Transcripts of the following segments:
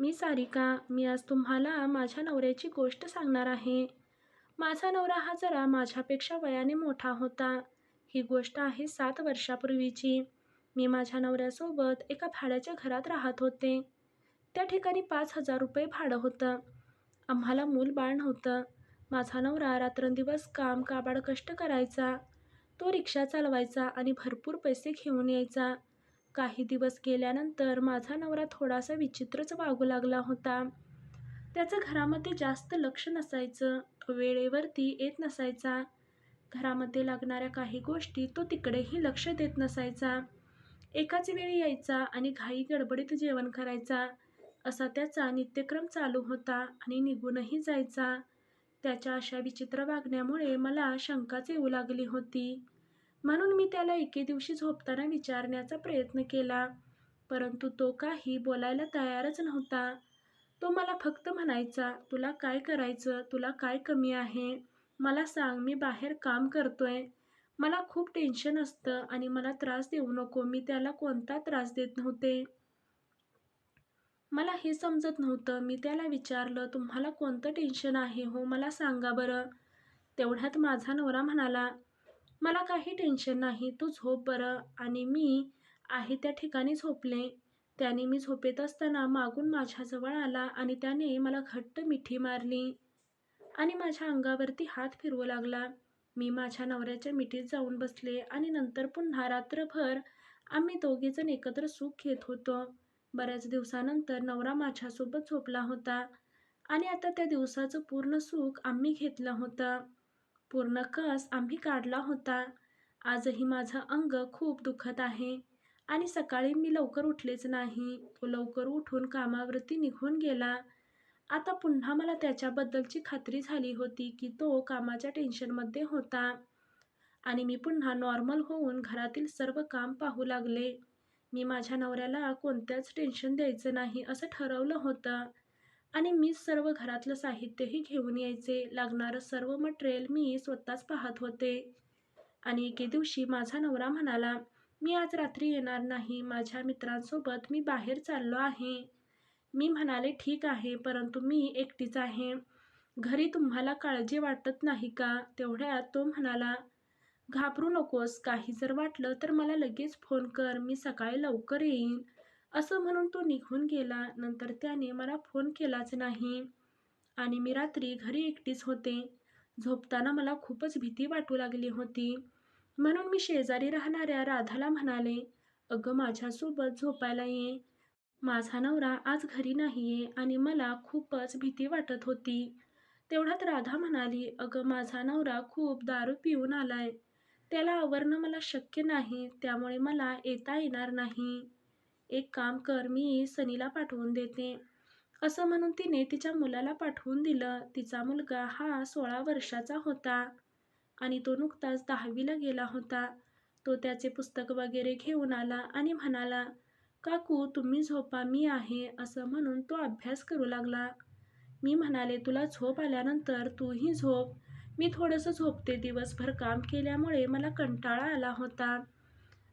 मी सारिका मी आज तुम्हाला माझ्या नवऱ्याची गोष्ट सांगणार आहे. माझा नवरा हा जरा माझ्यापेक्षा वयाने मोठा होता. ही गोष्ट आहे सात वर्षापूर्वीची. मी माझ्या नवऱ्यासोबत एका भाड्याच्या घरात राहत होते. त्या ठिकाणी पाच हजार रुपये भाडं होतं. आम्हाला मूल बाळ नव्हतं. माझा नवरा रात्रंदिवस काम काबाड कष्ट करायचा. तो रिक्षा चालवायचा आणि भरपूर पैसे घेऊन यायचा. काही दिवस गेल्यानंतर माझा नवरा थोडासा विचित्रच वागू लागला होता. त्याचं घरामध्ये जास्त लक्ष नसायचं तो वेळेवरती येत नसायचा. घरामध्ये लागणाऱ्या काही गोष्टी तो तिकडेही लक्ष देत नसायचा. एकाच वेळी यायचा आणि घाई गडबडीत जेवण करायचा. असा त्याचा नित्यक्रम चालू होता आणि निघूनही जायचा. त्याच्या अशा विचित्र वागण्यामुळे मला शंकाच येऊ लागली होती. म्हणून मी त्याला एके दिवशी झोपताना विचारण्याचा प्रयत्न केला. परंतु तो काही बोलायला तयारच नव्हता. तो मला फक्त म्हणायचा तुला काय करायचं? तुला काय कमी आहे? मला सांग मी बाहेर काम करतोय. मला खूप टेन्शन असतं आणि मला त्रास देऊ नको. मी त्याला कोणता त्रास देत नव्हते. मला हे समजत नव्हतं. मी त्याला विचारलं तुम्हाला कोणतं टेन्शन आहे? हो मला सांगा बरं. तेवढ्यात माझा नवरा म्हणाला मला काही टेन्शन नाही तू झोप बरं. आणि मी आहे त्या ठिकाणी झोपले. त्याने मी झोपेत असताना मागून माझ्याजवळ आला आणि त्याने मला घट्ट मिठी मारली. आणि माझ्या अंगावरती हात फिरवू लागला. मी माझ्या नवऱ्याच्या मिठीत जाऊन बसले आणि नंतर पुन्हा रात्रभर आम्ही दोघेजण एकत्र सुख घेत होतो. बऱ्याच दिवसानंतर नवरा माझ्यासोबत झोपला होता आणि आता त्या दिवसाचं पूर्ण सुख आम्ही घेतलं होतं. पूर्ण कस आम्ही काढला होता. आजही माझं अंग खूप दुखत आहे आणि सकाळी मी लवकर उठलेच नाही. तो लवकर उठून कामावरती निघून गेला. आता पुन्हा मला त्याच्याबद्दलची खात्री झाली होती की तो कामाच्या टेन्शनमध्ये होता. आणि मी पुन्हा नॉर्मल होऊन घरातील सर्व काम पाहू लागले. मी माझ्या नवऱ्याला कोणत्याच टेन्शन द्यायचं नाही असं ठरवलं होतं. आणि मी सर्व घरातलं साहित्यही घेऊन यायचे. लागणारं सर्व मटेरियल मी स्वतःच पाहत होते. आणि एके दिवशी माझा नवरा म्हणाला मी आज रात्री येणार नाही. माझ्या मित्रांसोबत मी बाहेर चाललो आहे. मी म्हणाले ठीक आहे परंतु मी एकटीच आहे. घरी तुम्हाला काळजी वाटत नाही का? तेवढ्यात तो म्हणाला घाबरू नकोस. काही जर वाटलं तर मला लगेच फोन कर. मी सकाळी लवकर येईन. असं म्हणून तो निघून गेला. नंतर त्याने मला फोन केलाच नाही. आणि मी रात्री घरी एकटीच होते. झोपताना मला खूपच भीती वाटू लागली होती. म्हणून मी शेजारी राहणाऱ्या राधाला म्हणाले अगं माझ्यासोबत झोपायला ये. माझा नवरा आज घरी नाही आहे आणि मला खूपच भीती वाटत होती. तेवढ्यात राधा म्हणाली अगं माझा नवरा खूप दारू पिऊन आलाय. त्याला आवरणं मला शक्य नाही. त्यामुळे मला येता येणार नाही. एक काम कर मी सनीला पाठवून देते. असं म्हणून तिने तिच्या मुलाला पाठवून दिलं. तिचा मुलगा हा सोळा वर्षाचा होता आणि तो नुकताच दहावीला गेला होता. तो त्याचे पुस्तक वगैरे घेऊन आला आणि म्हणाला काकू तुम्ही झोपा मी आहे. असं म्हणून तो अभ्यास करू लागला. मी म्हणाले तुला झोप आल्यानंतर तूही झोप. मी थोडंसं झोपते. दिवसभर काम केल्यामुळे मला कंटाळा आला होता.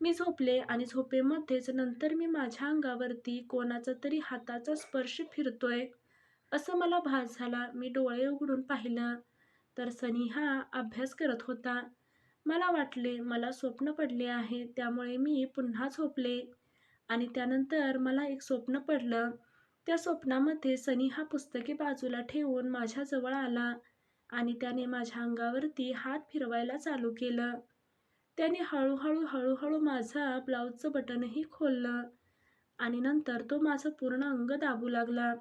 मी झोपले आणि झोपेमध्येच नंतर मी माझ्या अंगावरती कोणाचा तरी हाताचा स्पर्श फिरतोय असं मला भास झाला. मी डोळे उघडून पाहिलं तर सनी हा अभ्यास करत होता. मला वाटले मला स्वप्न पडले आहे त्यामुळे मी पुन्हा झोपले आणि त्यानंतर मला एक स्वप्न पडलं. त्या स्वप्नामध्ये सनी हा पुस्तके बाजूला ठेवून माझ्याजवळ आला आणि त्याने माझ्या अंगावरती हात फिरवायला चालू केलं. त्याने हळूहळू हळूहळू माझा ब्लाऊजचं बटनही खोललं आणि नंतर तो माझं पूर्ण अंग दाबू लागला.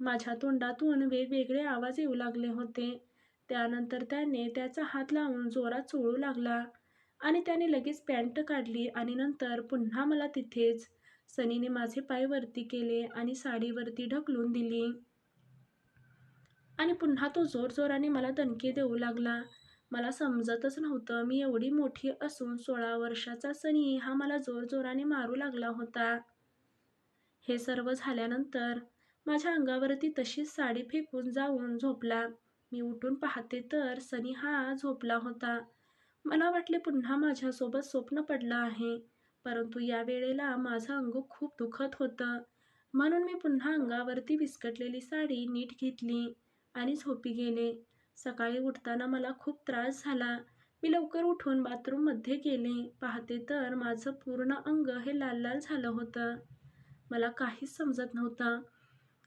माझ्या तोंडातून वेगवेगळे आवाज येऊ लागले होते. त्यानंतर त्याने त्याचा हात लावून जोरात चोळू लागला आणि त्याने लगेच पॅन्ट काढली आणि नंतर पुन्हा मला तिथेच सनीने माझे पाय वरती केले आणि साडीवरती ढकलून दिली. आणि पुन्हा तो जोरजोराने मला दणके देऊ लागला. मला समजतच नव्हतं. मी एवढी मोठी असून सोळा वर्षाचा सनी हा मला जोरजोराने मारू लागला होता. हे सर्व झाल्यानंतर माझ्या अंगावरती तशीच साडी फेकून जाऊन झोपला. मी उठून पाहते तर सनी हा झोपला होता. मला वाटले पुन्हा माझ्यासोबत स्वप्न पडलं आहे. परंतु या वेळेला माझं अंग खूप दुखत होतं. म्हणून मी पुन्हा अंगावरती विस्कटलेली साडी नीट घेतली आणि झोपी गेले. सकाळी उठताना मला खूप त्रास झाला. मी लवकर उठून बाथरूममध्ये गेले. पाहते तर माझं पूर्ण अंग हे लाल लाल झालं होतं. मला काहीच समजत नव्हतं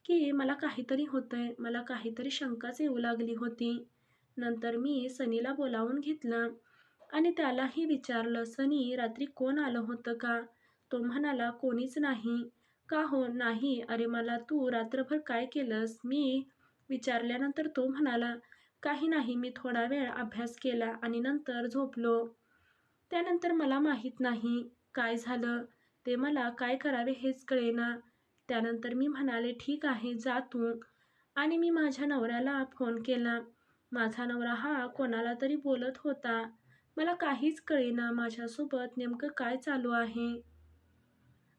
की मला काहीतरी होतंय. मला काहीतरी शंकाच येऊ लागली होती. नंतर मी सनीला बोलावून घेतलं आणि त्यालाही विचारलं सनी रात्री कोण आलं होतं का? तो म्हणाला कोणीच नाही. का हो? नाही. अरे मला तू रात्रभर काय केलंस? मी विचारल्यानंतर तो म्हणाला काही नाही मी थोडा वेळ अभ्यास केला आणि नंतर झोपलो. त्यानंतर मला माहीत नाही काय झालं ते मला काय करावे हेच कळेना. त्यानंतर मी म्हणाले ठीक आहे जा तू. आणि मी माझ्या नवऱ्याला फोन केला. माझा नवरा हा कोणाला तरी बोलत होता. मला काहीच कळेना माझ्यासोबत नेमकं काय चालू आहे.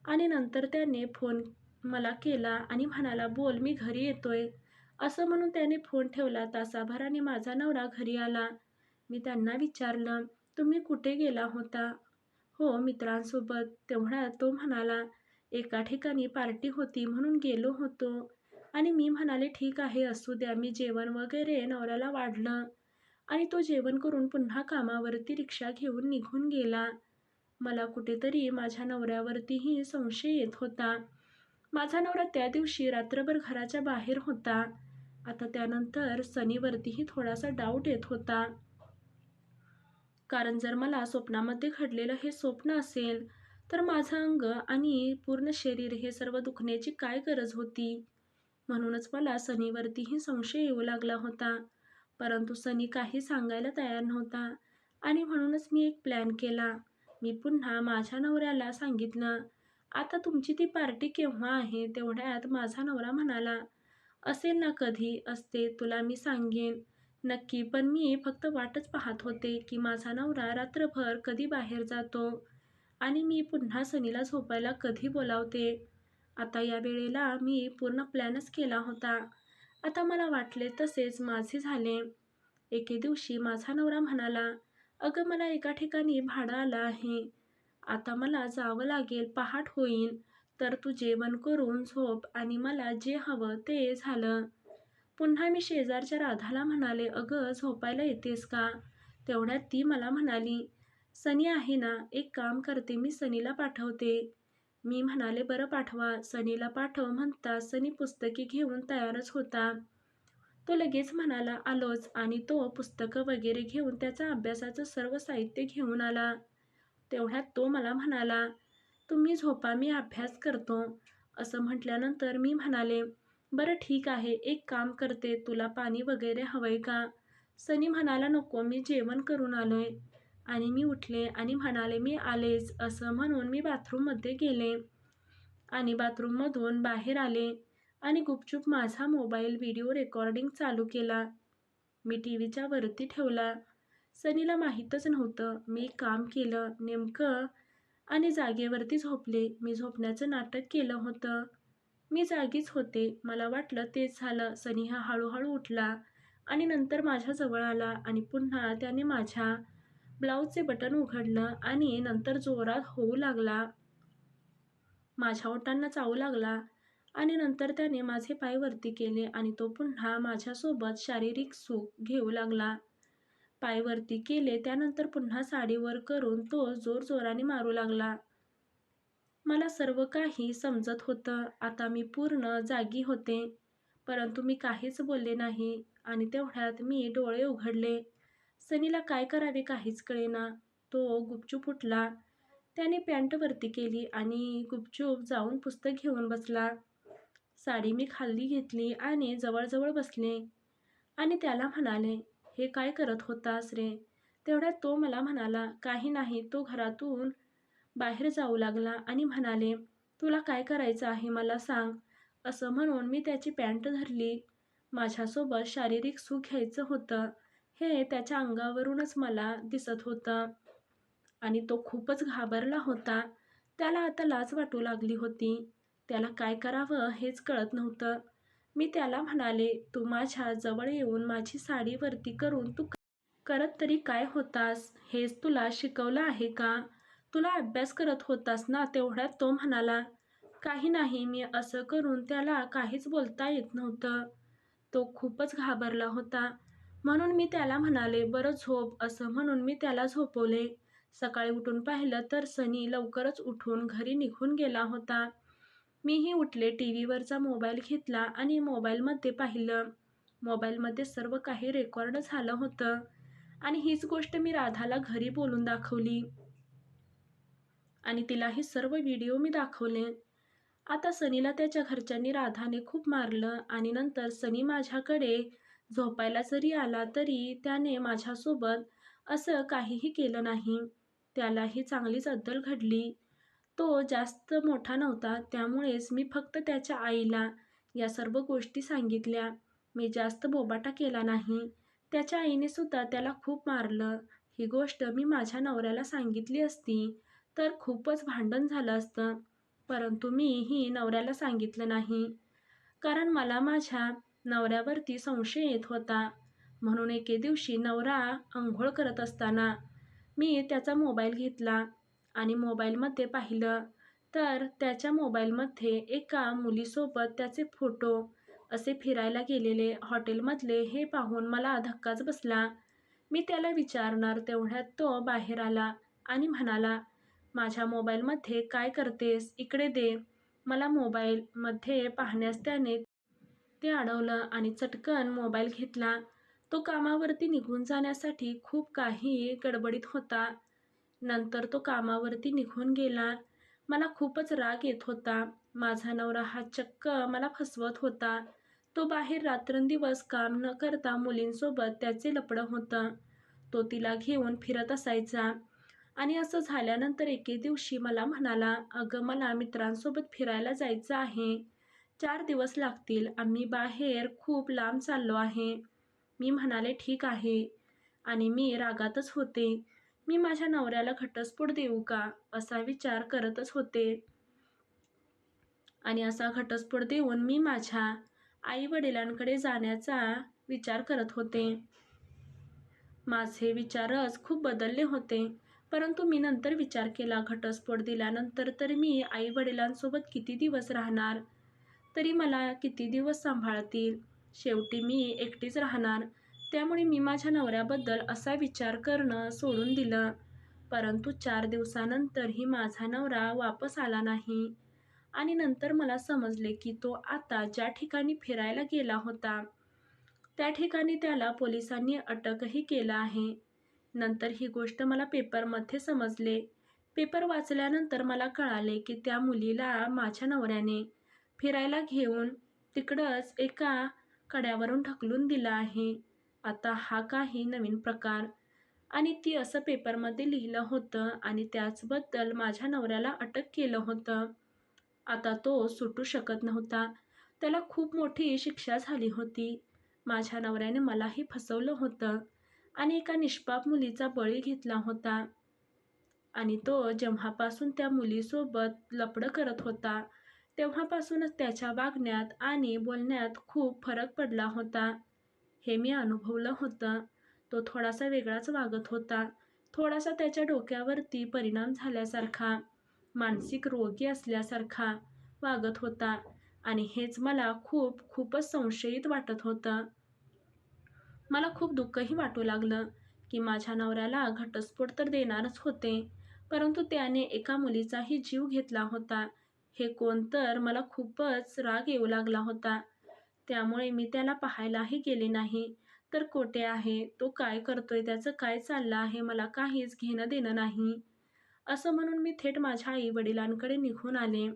आणि नंतर त्याने फोन मला केला आणि म्हणाला बोल मी घरी येतोय. असं म्हणून त्याने फोन ठेवला. तासाभराने माझा नवरा घरी आला. मी त्यांना विचारलं तुम्ही कुठे गेला होता? हो मित्रांसोबत तेवढा तो म्हणाला. एका ठिकाणी पार्टी होती म्हणून गेलो होतो. आणि मी म्हणाले ठीक आहे असू द्या. मी जेवण वगैरे नवऱ्याला वाढलं. आणि तो जेवण करून पुन्हा कामावरती रिक्षा घेऊन निघून गेला. मला कुठेतरी माझ्या नवऱ्यावरतीही संशय येत होता. माझा नवरा त्या दिवशी रात्रभर घराच्या बाहेर होता. आता त्यानंतर सनीवरतीही थोडासा डाऊट येत होता. कारण जर मला स्वप्नामध्ये घडलेलं हे स्वप्न असेल तर माझं अंग आणि पूर्ण शरीर हे सर्व दुखण्याची काय गरज होती? म्हणूनच मला सनीवरतीही संशय येऊ लागला होता. परंतु सनी काही सांगायला तयार नव्हता आणि म्हणूनच मी एक प्लॅन केला. मी पुन्हा माझ्या नवऱ्याला सांगितलं आता तुमची ती पार्टी केव्हा आहे? तेवढ्यात माझा नवरा म्हणाला असेल ना कधी असते तुला मी सांगेन. नक्की. पण मी फक्त वाटच पाहत होते की माझा नवरा रात्रभर कधी बाहेर जातो आणि मी पुन्हा सनीला झोपायला कधी बोलावते. आता या वेळेला मी पूर्ण प्लॅनच केला होता. आता मला वाटले तसेच माझे झाले. एके दिवशी माझा नवरा म्हणाला अगं मला एका ठिकाणी भाडं आलं आहे. आता मला जावं लागेल पहाट होईल तर तू जेवण करून झोप आणि मला जे हवं ते झालं. पुन्हा मी शेजारच्या राधाला म्हणाले अगं झोपायला येतेस का? तेवढ्यात ती मला म्हणाली सनी आहे ना एक काम करते मी सनीला पाठवते. मी म्हणाले बरं पाठवा. सनीला पाठव म्हणता सनी पुस्तके घेऊन तयारच होता. तो लगेच म्हणाला आलोच. आणि तो पुस्तकं वगैरे घेऊन त्याचा अभ्यासाचं सर्व साहित्य घेऊन आला. तेवढ्यात तो मला म्हणाला तुम्ही झोपा मी अभ्यास करतो. असं म्हटल्यानंतर मी म्हणाले बरं ठीक आहे एक काम करते तुला पाणी वगैरे हवंय का? सनी म्हणाला नको मी जेवण करून आलोय. आणि मी उठले आणि म्हणाले मी आलेच असं म्हणून मी बाथरूममध्ये गेले. आणि बाथरूममधून बाहेर आले आणि गुपचूप माझा मोबाईल व्हिडिओ रेकॉर्डिंग चालू केला. मी टी व्हीच्या वरती ठेवला. सनीला माहीतच नव्हतं मी काम केलं नेमकं आणि जागेवरती झोपले. मी झोपण्याचं नाटक केलं होतं. मी जागीच होते. मला वाटलं तेच झालं. सनी हा हळूहळू उठला आणि नंतर माझ्याजवळ आला आणि पुन्हा त्याने माझ्या ब्लाऊजचे बटन उघडलं आणि नंतर जोरात होऊ लागला. माझ्या ओटांना चावू लागला आणि नंतर त्याने माझे पाय वरती केले आणि तो पुन्हा माझ्यासोबत शारीरिक सुख घेऊ लागला. पायवरती केले त्यानंतर पुन्हा साडीवर करून तो जोरजोराने मारू लागला. मला सर्व काही समजत होतं. आता मी पूर्ण जागी होते परंतु मी काहीच बोलले नाही आणि तेवढ्यात मी डोळे उघडले. सनीला काय करावे काहीच कळेना. तो गुपचूप उठला. त्याने पॅन्ट वरती केली आणि गुपचूप जाऊन पुस्तक घेऊन बसला. साडी मी खाल्ली घेतली आणि जवळजवळ बसले आणि त्याला म्हणाले हे काय करत होतास रे? तेवढ्यात तो मला म्हणाला काही नाही तो घरातून बाहेर जाऊ लागला आणि म्हणाले तुला काय करायचं आहे मला सांग असं म्हणून मी त्याची पॅन्ट धरली. माझ्यासोबत शारीरिक सुख घ्यायचं होतं. हे त्याच्या अंगावरूनच मला दिसत होतं. आणि तो खूपच घाबरला होता. त्याला आता लाज वाटू लागली होती. त्याला काय करावं हेच कळत नव्हतं. मी त्याला म्हणाले तू माझ्या जवळ येऊन माझी साडी वरती करून तू करत तरी काय होतास? हेच तुला शिकवलं आहे का? तुला अभ्यास करत होतास ना? तेवढ्यात तो म्हणाला काही नाही मी असं करून त्याला काहीच बोलता येत नव्हतं. तो खूपच घाबरला होता. म्हणून मी त्याला म्हणाले बरं झोप असं म्हणून मी त्याला झोपवले. सकाळी उठून पाहिलं तर सनी लवकरच उठून घरी निघून गेला होता. मीही उठले टी व्हीवरचा मोबाईल घेतला आणि मोबाईलमध्ये पाहिलं. मोबाईलमध्ये सर्व काही रेकॉर्ड झालं होतं आणि हीच गोष्ट मी राधाला घरी बोलून दाखवली. आणि तिला हे सर्व व्हिडिओ मी दाखवले. आता सनीला त्याच्या घरच्यांनी राधाने खूप मारलं आणि नंतर सनी माझ्याकडे झोपायला जरी आला तरी त्याने माझ्यासोबत असं काहीही केलं नाही. त्यालाही चांगलीच अद्दल घडली. तो जास्त मोठा नव्हता त्यामुळेच मी फक्त त्याच्या आईला या सर्व गोष्टी सांगितल्या. मी जास्त बोबाटा केला नाही. त्याच्या आईने सुद्धा त्याला खूप मारलं. ही गोष्ट मी माझ्या नवऱ्याला सांगितली असती तर खूपच भांडण झालं असतं. परंतु मी ही नवऱ्याला सांगितलं नाही. कारण मला माझ्या नवऱ्यावरती संशय येत होता. म्हणून एके दिवशी नवरा आंघोळ करत असताना मी त्याचा मोबाईल घेतला. आणि मोबाईलमध्ये पाहिलं तर त्याच्या मोबाईलमध्ये एका मुलीसोबत त्याचे फोटो असे फिरायला गेलेले हॉटेलमधले हे पाहून मला धक्काच बसला. मी त्याला विचारणार तेवढ्यात तो बाहेर आला आणि म्हणाला माझ्या मोबाईलमध्ये काय करतेस? इकडे दे. मला मोबाईलमध्ये पाहण्यास त्याने ते अडवलं आणि चटकन मोबाईल घेतला. तो कामावरती निघून जाण्यासाठी खूप काही गडबडीत होता. नंतर तो कामावरती निघून गेला. मला खूपच राग येत होता. माझा नवरा हा चक्क मला फसवत होता. तो बाहेर रात्रंदिवस काम न करता मुलींसोबत त्याचे लपडं होतं. तो तिला घेऊन फिरत असायचा. आणि असं झाल्यानंतर एके दिवशी मला म्हणाला अगं मला मित्रांसोबत फिरायला जायचं आहे. चार दिवस लागतील. आम्ही बाहेर खूप लांब चाललो आहे. मी म्हणाले ठीक आहे. आणि मी रागातच होते. मी माझ्या नवऱ्याला घटस्फोट देऊ का? असा विचार करतच होते. आणि असा घटस्फोट देऊन मी माझ्या आई वडिलांकडे जाण्याचा विचार करत होते. माझे विचारच खूप बदलले होते. परंतु मी नंतर विचार केला घटस्फोट दिल्यानंतर तर मी आई वडिलांसोबत किती दिवस राहणार? तरी मला किती दिवस सांभाळतील? शेवटी मी एकटीच राहणार. त्यामुळे मी माझ्या नवऱ्याबद्दल असा विचार करणं सोडून दिलं. परंतु चार दिवसानंतरही माझा नवरा वापस आला नाही. आणि नंतर मला समजले की तो आता ज्या ठिकाणी फिरायला गेला होता त्या ठिकाणी त्याला पोलिसांनी अटकही केलं आहे. नंतर ही गोष्ट मला पेपरमध्ये समजले. पेपर वाचल्यानंतर मला कळाले की त्या मुलीला माझ्या नवऱ्याने फिरायला घेऊन तिकडंच एका कड्यावरून ढकलून दिला आहे. आता हा काही नवीन प्रकार. आणि ती असं पेपरमध्ये लिहिलं होतं आणि त्याचबद्दल माझ्या नवऱ्याला अटक केलं होतं. आता तो सुटू शकत नव्हता. त्याला खूप मोठी शिक्षा झाली होती. माझ्या नवऱ्याने मलाही फसवलं होतं आणि एका निष्पाप मुलीचा बळी घेतला होता. आणि तो जेव्हापासून त्या मुलीसोबत लपडं करत होता तेव्हापासूनच त्याच्या वागण्यात आणि बोलण्यात खूप फरक पडला होता. हे मी अनुभवलं होतं. तो थोडासा वेगळाच वागत होता. थोडासा त्याच्या डोक्यावरती परिणाम झाल्यासारखा मानसिक रोगी असल्यासारखा वागत होता आणि हेच मला खूप खूपच संशयित वाटत होतं. मला खूप दुःखही वाटू लागलं की माझ्या नवऱ्याला घटस्फोट तर देणारच होते परंतु त्याने एका मुलीचाही जीव घेतला होता. हे कोण तर मला खूपच राग येऊ लागला होता. त्यामुळे मी त्याला पाहायलाही गेले नाही. तर कोठे आहे? तो काय करतोय? त्याचं काय चाललं आहे? मला काहीच घेणं देणं नाही. असं म्हणून मी थेट माझ्या आई वडिलांकडे निघून आले.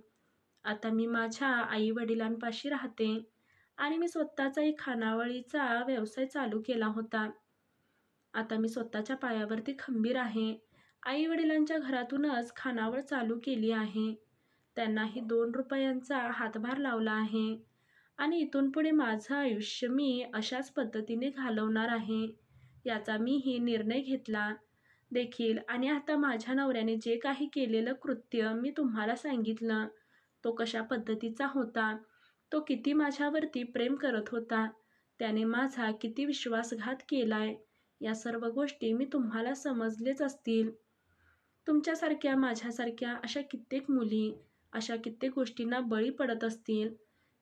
आता मी माझ्या आई वडिलांपाशी राहते आणि मी स्वतःचा एक खानावळीचा व्यवसाय चालू केला होता. आता मी स्वतःच्या पायावरती खंबीर आहे. आई वडिलांच्या घरातूनच खानावळ चालू केली आहे. त्यांनाही दोन रुपयांचा हातभार लावला आहे. आणि इथून पुढे माझं आयुष्य मी अशाच पद्धतीने घालवणार आहे याचा मीही निर्णय घेतला देखील. आणि आता माझ्या नवऱ्याने जे काही केलेलं कृत्य मी तुम्हाला सांगितलं तो कशा पद्धतीचा होता तो किती माझ्यावरती प्रेम करत होता त्याने माझा किती विश्वासघात केलाय या सर्व गोष्टी मी तुम्हाला समजलेच असतील. तुमच्यासारख्या माझ्यासारख्या अशा कित्येक मुली अशा कित्येक गोष्टींना बळी पडत असतील.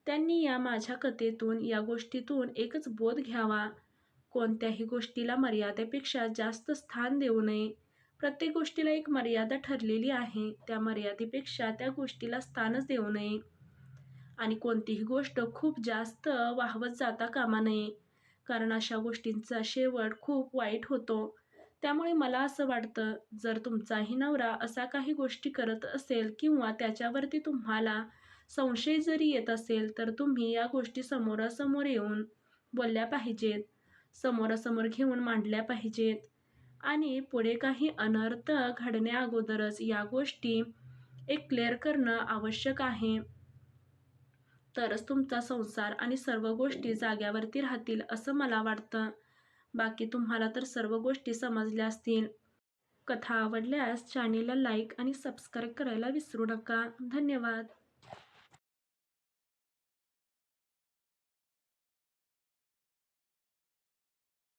त्यांनी या माझ्या कथेतून या गोष्टीतून एकच बोध घ्यावा. कोणत्याही गोष्टीला मर्यादेपेक्षा जास्त स्थान देऊ नये. प्रत्येक गोष्टीला एक मर्यादा ठरलेली आहे. त्या मर्यादेपेक्षा त्या गोष्टीला स्थानच देऊ नये. आणि कोणतीही गोष्ट खूप जास्त वाहवत जाता कामा नये. कारण अशा गोष्टींचा शेवट खूप वाईट होतो. त्यामुळे मला असं वाटतं जर तुमचाही नवरा असा काही गोष्टी करत असेल किंवा त्याच्यावरती तुम्हाला संशय जरी येत असेल तर तुम्ही या गोष्टी समोरासमोर येऊन बोलल्या पाहिजेत. समोरासमोर घेऊन मांडल्या पाहिजेत. आणि पुढे काही अनर्थ घडण्या अगोदरच या गोष्टी एक क्लिअर करणं आवश्यक आहे. तरच तुमचा संसार आणि सर्व गोष्टी जाग्यावरती राहतील असं मला वाटतं. बाकी तुम्हाला तर सर्व गोष्टी समजल्या असतील. कथा आवडल्यास चॅनेलला लाईक आणि सबस्क्राईब करायला विसरू नका. धन्यवाद.